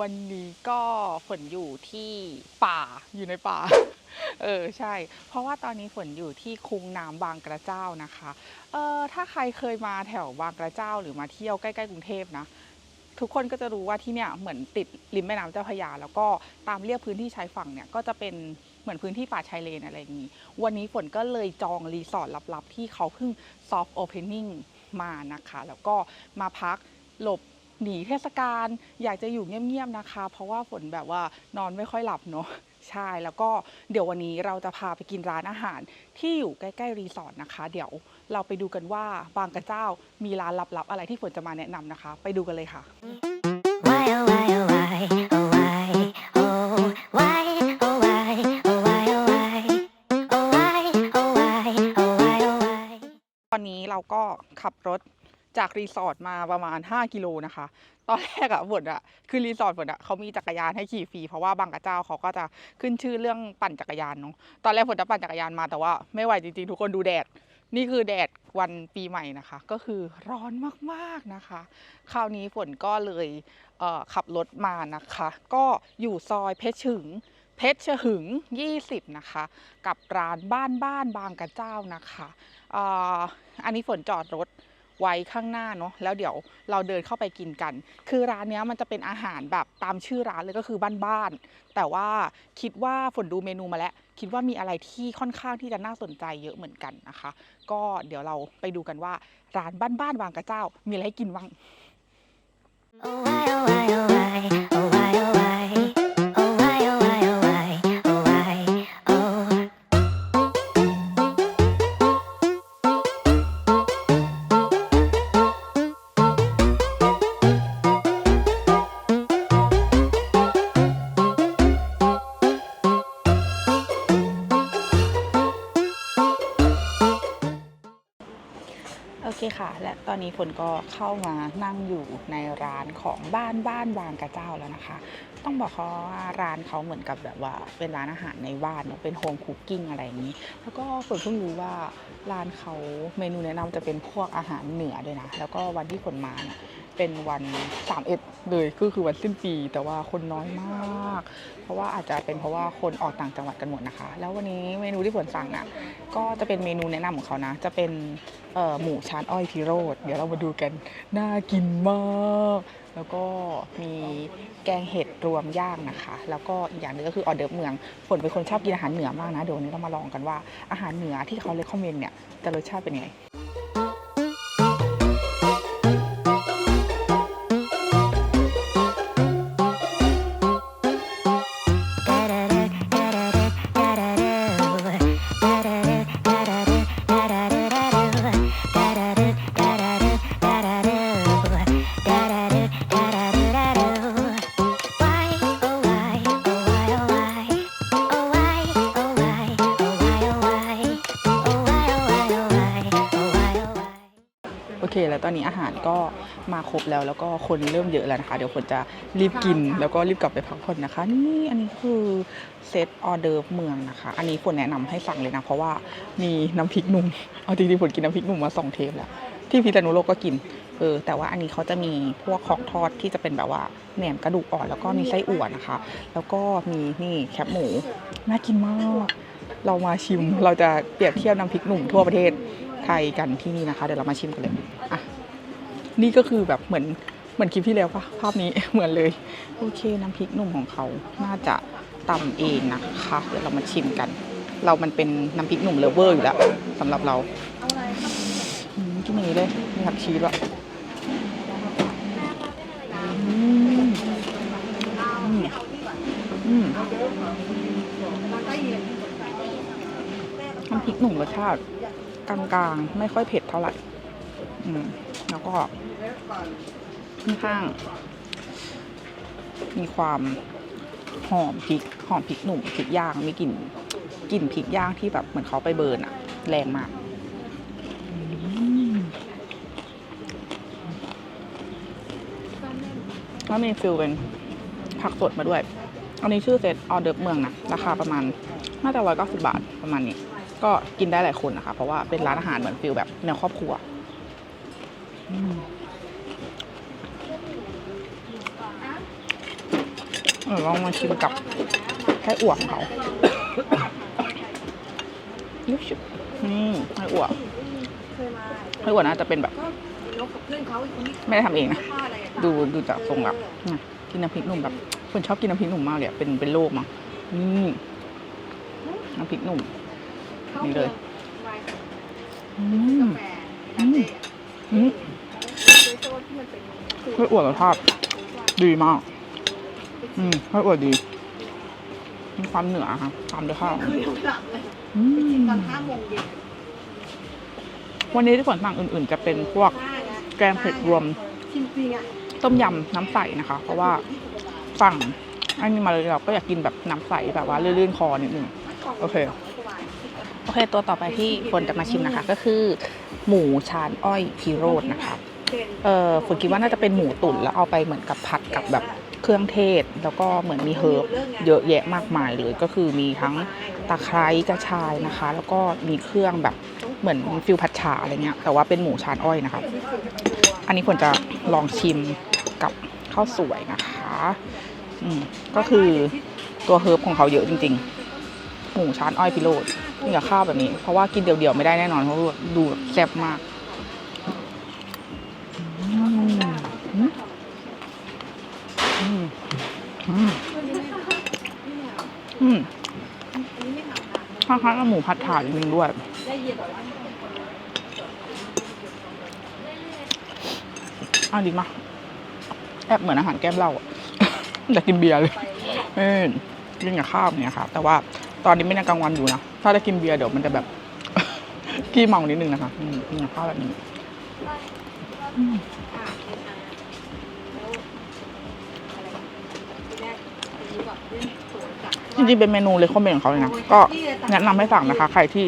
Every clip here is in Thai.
วันนี้ก็ฝนอยู่ที่ป่าอยู่ในป่า เออใช่ เพราะว่าตอนนี้ฝนอยู่ที่คุงน้ำบางกระเจ้านะคะ เออถ้าใครเคยมาแถวบางกระเจ้าหรือมาเที่ยวใกล้ๆกรุงเทพนะทุกคนก็จะรู้ว่าที่เนี่ยเหมือนติดริมแม่น้ำเจ้าพระยา แล้วก็ตามเรียกพื้นที่ชายฝั่งเนี่ยก็จะเป็นเหมือนพื้นที่ป่าชายเลนอะไรอย่างนี้ วันนี้ฝนก็เลยจองรีสอร์ทลับๆ ที่เขาเพิ่งซอฟต์โอเพนนิ่งมานะคะ แล้วก็มาพักหลบ หนีเทศกาลอยากจะอยู่เงียบๆนะคะ เพราะว่าฝนแบบว่านอนไม่ค่อยหลับเนาะใช่แล้วก็เดี๋ยววันนี้เราจะพาไปกินร้านอาหารที่อยู่ใกล้ๆรีสอร์ทนะคะ เดี๋ยวเราไปดูกันว่าบางกระเจ้ามีร้านลับๆอะไรที่ฝนจะมาแนะนำนะคะ ไปดูกันเลยค่ะ Why oh why oh why oh why oh why oh why oh why oh why oh why oh why oh why oh why ตอนนี้เราก็ขับรถ จากรีสอร์ทมาประมาณ 5 กิโลนะคะ ตอนแรกอะฝนอะคือรีสอร์ทฝนอะเขามีจักรยานให้ขี่ฟรีเพราะว่าบางกระเจ้าเขาก็จะขึ้นชื่อเรื่องปั่นจักรยานเนาะตอนแรกฝนจะปั่นจักรยานมาแต่ว่าไม่ไหวจริงๆทุกคนดูแดด นี่คือแดดวันปีใหม่นะคะ ก็คือร้อนมากๆนะคะ คราวนี้ฝนก็เลยเขับรถมานะคะ ก็อยู่ซอยเพชรฉึงเพชรฉึง 20 นะคะ กับร้านบ้านบ้านบางกระเจ้านะคะออันนี้ฝนจอดรถ ไว้ข้างหน้าเนาะแล้วเดี๋ยวเราเดินเข้าไปกินกัน คือร้านเนี้ยมันจะเป็นอาหารแบบตามชื่อร้านเลยก็คือบ้านๆแต่ว่าคิดว่าฝนดูเมนูมาแล้ว คิดว่ามีอะไรที่ค่อนข้างที่จะน่าสนใจเยอะเหมือนกันนะคะ ก็เดี๋ยวเราไปดูกันว่าร้านบ้านๆบางกระเจ้า มีอะไรให้กินบ้าง Oh why oh why oh why oh why oh why ค่ะ และตอนนี้ฝนก็เข้ามานั่งอยู่ในร้านของบ้านบ้านบางกระเจ้าแล้วนะคะ ต้องบอกเขาว่าร้านเขาเหมือนกับแบบว่าเป็นร้านอาหารในบ้านเนอะเป็นโฮมคุกกิ้งอะไรอย่างนี้ แล้วก็ฝนเพิ่งรู้ว่าร้านเขาเมนูแนะนำจะเป็นพวกอาหารเหนือด้วยนะ แล้วก็วันที่ฝนมาเนี่ยเป็นวัน3เอ็ดเลยก็คือวันสิ้นปี แต่ว่าคนน้อยมาก เพราะว่าอาจจะเป็นเพราะว่าคนออกต่างจังหวัดกันหมดนะคะ แล้ววันนี้เมนูที่ฝนสั่งอะก็จะเป็นเมนูแนะนำของเขานะ จะเป็นหมูชานอ้อยพิโรธเดี๋ยวเรามาดูกัน น่ากินมาก แล้วก็มีแกงเห็ดรวมย่างนะคะ แล้วก็อีกอย่างหนึงก็คือออเดิร์ฟเมืองฝนเป็นคนชอบกินอาหารเหนือมากนะเดี๋ยววันนี้เรามาลองกันว่าอาหารเหนือที่เขาเลคคอมเมนต์เนี่ยจะรสชาติเป็นไง เคแล้วตอนนี้อาหารก็มาครบแล้วแล้วก็คนเริ่มเยอะแล้วนะคะ เดี๋ยวฝนจะรีบกินแล้วก็รีบกลับไปพักผ่อนนะคะ นี่อันนี้คือเซตออเดอร์ฟเมืองนะคะ อันนี้ฝนแนะนำให้สั่งเลยนะ เพราะว่ามีน้ำพริกหนุ่มเอาจริงๆฝนกินน้ำพริกหนุ่มมาสองเทปแล้วที่พิษณุโลกก็กินเออแต่ว่าอันนี้เขาจะมีพวกของทอดที่จะเป็นแบบว่าแหนมกระดูกอ่อนแล้วก็มีไส้อั่วนะคะ แล้วก็มีนี่แคบหมูน่ากินมาก เรามาชิมเราจะเปรียบเทียบน้ำพริกหนุ่มทั่วประเทศ ไทยกันที่นี่นะคะ เดี๋ยวเรามาชิมกันเลยอะนี่ก็คือแบบเหมือนเหมือนคลิปที่แล้วปะภาพนี้ เหมือนเลย โอเคน้ำพริกหนุ่มของเขาน่าจะตำเองนะคะเดี๋ยวเรามาชิมกัน เรามันเป็นน้ำพริกหนุ่มเลเวอร์อยู่แล้วสำหรับเราอืมกินอย่างนี้เลยมีผักชีด้วยอืมอืมอืมน้ำพริกหนุ่มรสชาติ กลางๆ ไม่ค่อยเผ็ดเท่าไหร่ อืม แล้วก็ค่อนข้าง มีความหอมพริกหอมพริกหนุ่มพริกย่างมีกลิ่นกลิ่นพริกย่างที่แบบเหมือนเขาไปเบิร์นอะแรงมากแล้วมีฟิลเป็นผักสดมาด้วย อันนี้ชื่อเซตออเดิร์ฟเมืองนะ ราคาประมาณน่าจะร้อยเก้าสิบาทประมาณนี้ ก็กินได้หลายคนนะคะ เพราะว่าเป็นร้านอาหารเหมือนฟิลแบบแนวครอบครัวลองมาชิมกับไส้อั่วของเขายุบชุบนี่ไส้อั่วไส้อั่วน่าจะเป็นแบบไม่ได้ทำเองนะ ดูดูจากทรงแบบกินน้ำพริกหนุ่มแบบคนชอบกินน้ำพริกหนุ่มมากเลยเป็นเป็นโรคมั้งนี่น้ำพริกหนุ่ม นี่เลยอืมกาแฟลาเต้อืมโดยโซ่ที่มันเป็นไส้อั่วรสชาติดีมาก อืมไส้อั่วดีมีความเหนือค่ะตามด้วยข้าวคือทุกหลังเลยอืกินมตอนห้าโมงเย็นวันนี้ที่ผลสั่งอื่น ๆ จะเป็นพวกได้นะแกงเผ็ดรวมจริงๆอะต้มยำน้ำใสนะคะ เพราะว่าสั่งอันนี้มาเลยเราก็อยากกินแบบน้ำใสแบบว่าลื่นๆคอนิดนึงโอเค โอเค ตัวต่อไปที่ฝนจะมาชิมนะคะ ก็คือ หมูชานอ้อยพีโรดนะคะเออฝนคิดว่าน่าจะเป็นหมูตุ๋นแล้วเอาไปเหมือนกับผัดกับแบบเครื่องเทศ แล้วก็เหมือนมีเฮิร์บเยอะแยะมากมายเลยก็คือมีทั้งตะไคร้กระชายนะคะ แล้วก็มีเครื่องแบบเหมือนฟิลผัดฉาอะไรเงี้ยแต่ว่าเป็นหมูชานอ้อยนะคะอันนี้ฝนจะลองชิมกับข้าวสวยนะคะอืมก็คือตัวเฮิร์บของเขาเยอะจริง ๆ หมูชานอ้อยพิโรด นี่กับข้าวแบบนี้ เพราะว่ากินเดี่ยวๆไม่ได้แน่นอนเพราะดูแซ่บมากอืมอืมอืมอืมอืมคล้ายๆกับหมูผัดถ่านจริงด้วยอ้าวดีมากแอบเหมือนอาหารแก้มเหล้าอะอยากกินเบียร์เลยเออกินกับข้าวเนี่ยค่ะแต่ว่าตอนนี้ไม่ได้กลางวันอยู่นะ ถ้าได้กินเบียร์เดี๋ยวมันจะแบบ ขี้เมานิดนึงนะคะอืมกินกับข้าวแบบนี้อืมจริงๆเป็นเมนูเลยคอมเมนต์ของเขาเลยนะ ก็แนะนำให้สั่งนะคะ ใครที่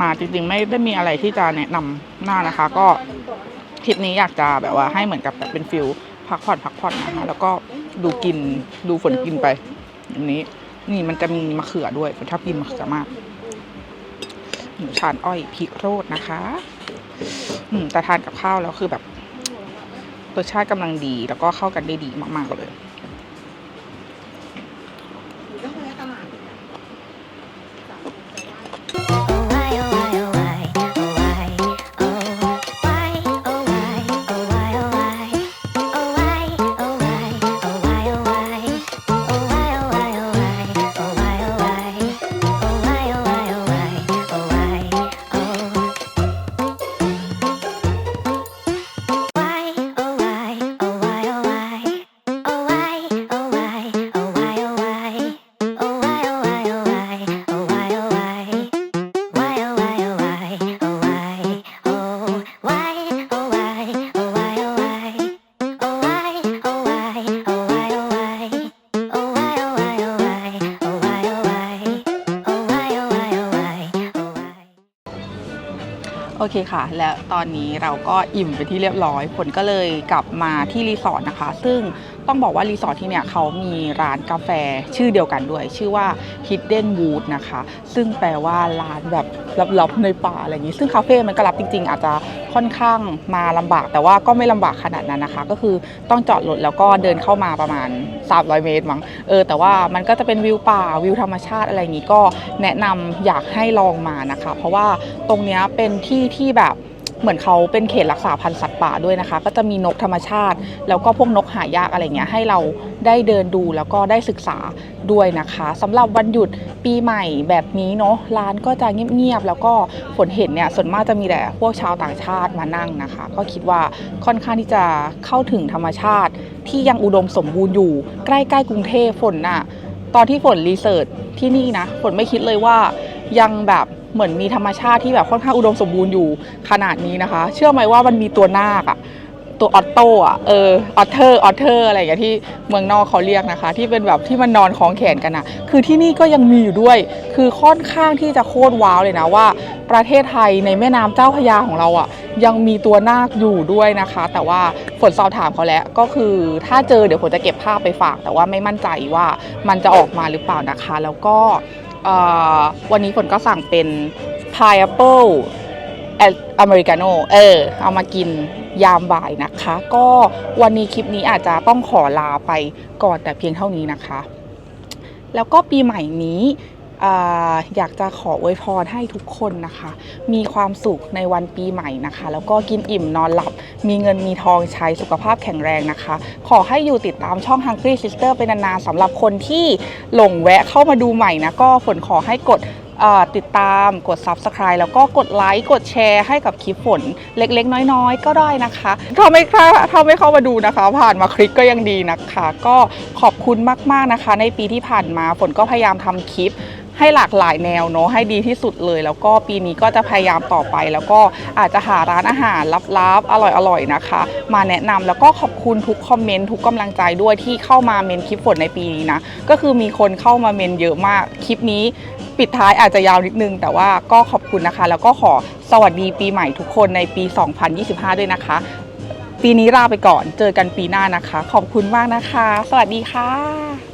มาจริงๆ ไม่ได้มีอะไรที่จะแนะนำหน้านะคะ ก็ทริปนี้อยากจะแบบว่าให้เหมือนกับแบบเป็นฟิลพักผ่อนพักผ่อนนะคะ แล้วก็ดูกินดูฝนกินไปอย่างนี้ นี่มันจะมีมะเขือด้วยฝนชอบกินมะเขือมาก หมูชานอ้อยพิโรดนะคะ อืมแต่ทานกับข้าวแล้วคือแบบรสชาติกำลังดีแล้วก็เข้ากันได้ดีมาก ๆ เลย โอเคค่ะ และตอนนี้เราก็อิ่มไปที่เรียบร้อยผลก็เลยกลับมาที่รีสอร์ทนะคะ ซึ่งต้องบอกว่ารีสอร์ทที่เนี่ยเขามีร้านกาแฟชื่อเดียวกันด้วย ชื่อว่า Hidden Wood นะคะ ซึ่งแปลว่าร้านแบบลับๆในป่าอะไรอย่างนี้ ซึ่งคาเฟ่มันก็รับจริงๆ อาจจะ ค่อนข้างมาลำบาก แต่ว่าก็ไม่ลำบากขนาดนั้นนะคะ ก็คือต้องจอดรถแล้วก็เดินเข้ามาประมาณ 300 เมตรมั้งเออแต่ว่ามันก็จะเป็นวิวป่าวิวธรรมชาติอะไรอย่างนี้ก็แนะนำอยากให้ลองมานะคะ เพราะว่าตรงนี้เป็นที่ที่แบบ เหมือนเขาเป็นเขตรักษาพันธุ์สัตว์ป่าด้วยนะคะ ก็จะมีนกธรรมชาติ แล้วก็พวกนกหายากอะไรเงี้ยให้เราได้เดินดูแล้วก็ได้ศึกษาด้วยนะคะสำหรับวันหยุดปีใหม่แบบนี้เนาะร้านก็จะเงียบๆแล้วก็ฝนเห็นเนี่ยส่วนมากจะมีแต่พวกชาวต่างชาติมานั่งนะคะ ก็คิดว่าค่อนข้างที่จะเข้าถึงธรรมชาติ ที่ยังอุดมสมบูรณ์อยู่ ใกล้ๆกรุงเทพฝนน่ะตอนที่ฝนรีเสิร์ชที่นี่นะฝนไม่คิดเลยว่ายังแบบ เหมือนมีธรรมชาติที่แบบค่อนข้างอุดมสมบูรณ์อยู่ขนาดนี้นะคะ เชื่อไหมว่ามันมีตัวนาคอะตัวออตโต้อะเออออเทอร์ออเทอร์อะไรอย่างเงี้ยที่เมืองนอกเขาเรียกนะคะ ที่เป็นแบบที่มันนอนคล้องแขนกันอะคือที่นี่ก็ยังมีอยู่ด้วย คือค่อนข้างที่จะโคตรว้าวเลยนะว่า ประเทศไทยในแม่น้ำเจ้าพยาของเราอะยังมีตัวนาคอยู่ด้วยนะคะ แต่ว่าฝนสอบถามเขาแล้วก็คือถ้าเจอเดี๋ยวฝนจะเก็บภาพไปฝาก แต่ว่าไม่มั่นใจว่ามันจะออกมาหรือเปล่านะคะ แล้วก็ วันนี้ฝนก็สั่งเป็น pineapple อเมริกาโน่เออ เอามากินยามบ่ายนะคะ ก็วันนี้คลิปนี้อาจจะต้องขอลาไปก่อนแต่เพียงเท่านี้นะคะ แล้วก็ปีใหม่นี้ อยากจะขออวยพรให้ทุกคนนะคะ มีความสุขในวันปีใหม่นะคะ แล้วก็กินอิ่มนอนหลับ มีเงินมีทองใช้สุขภาพแข็งแรงนะคะ ขอให้อยู่ติดตามช่อง Hungry Sister เป็นนานๆสำหรับคนที่หลงแวะเข้ามาดูใหม่นะก็ฝนขอให้กดติดตามกด Subscribe แล้วก็กดไลค์กดแชร์ให้กับคลิปฝนเล็กๆ น้อยๆ ก็ได้นะคะถ้าไม่ค่ะถ้าไม่เข้ามาดูนะคะ ผ่านมาคลิกก็ยังดีนะคะ ก็ขอบคุณมากๆนะคะ ในปีที่ผ่านมาฝนก็พยายามทำคลิป ให้หลากหลายแนวเนาะให้ดีที่สุดเลย แล้วก็ปีนี้ก็จะพยายามต่อไป แล้วก็อาจจะหาร้านอาหารลับๆ อร่อยๆนะคะ มาแนะนำแล้วก็ขอบคุณทุกคอมเมนต์ทุกกำลังใจด้วยที่เข้ามาเมนคลิปฝนในปีนี้นะก็คือมีคนเข้ามาเมนเยอะมากคลิปนี้ปิดท้ายอาจจะยาวนิดนึง แต่ว่าก็ขอบคุณนะคะ แล้วก็ขอสวัสดีปีใหม่ทุกคนในปี 2025 ด้วยนะคะ ปีนี้ลาไปก่อนเจอกันปีหน้านะคะ ขอบคุณมากนะคะ สวัสดีค่ะ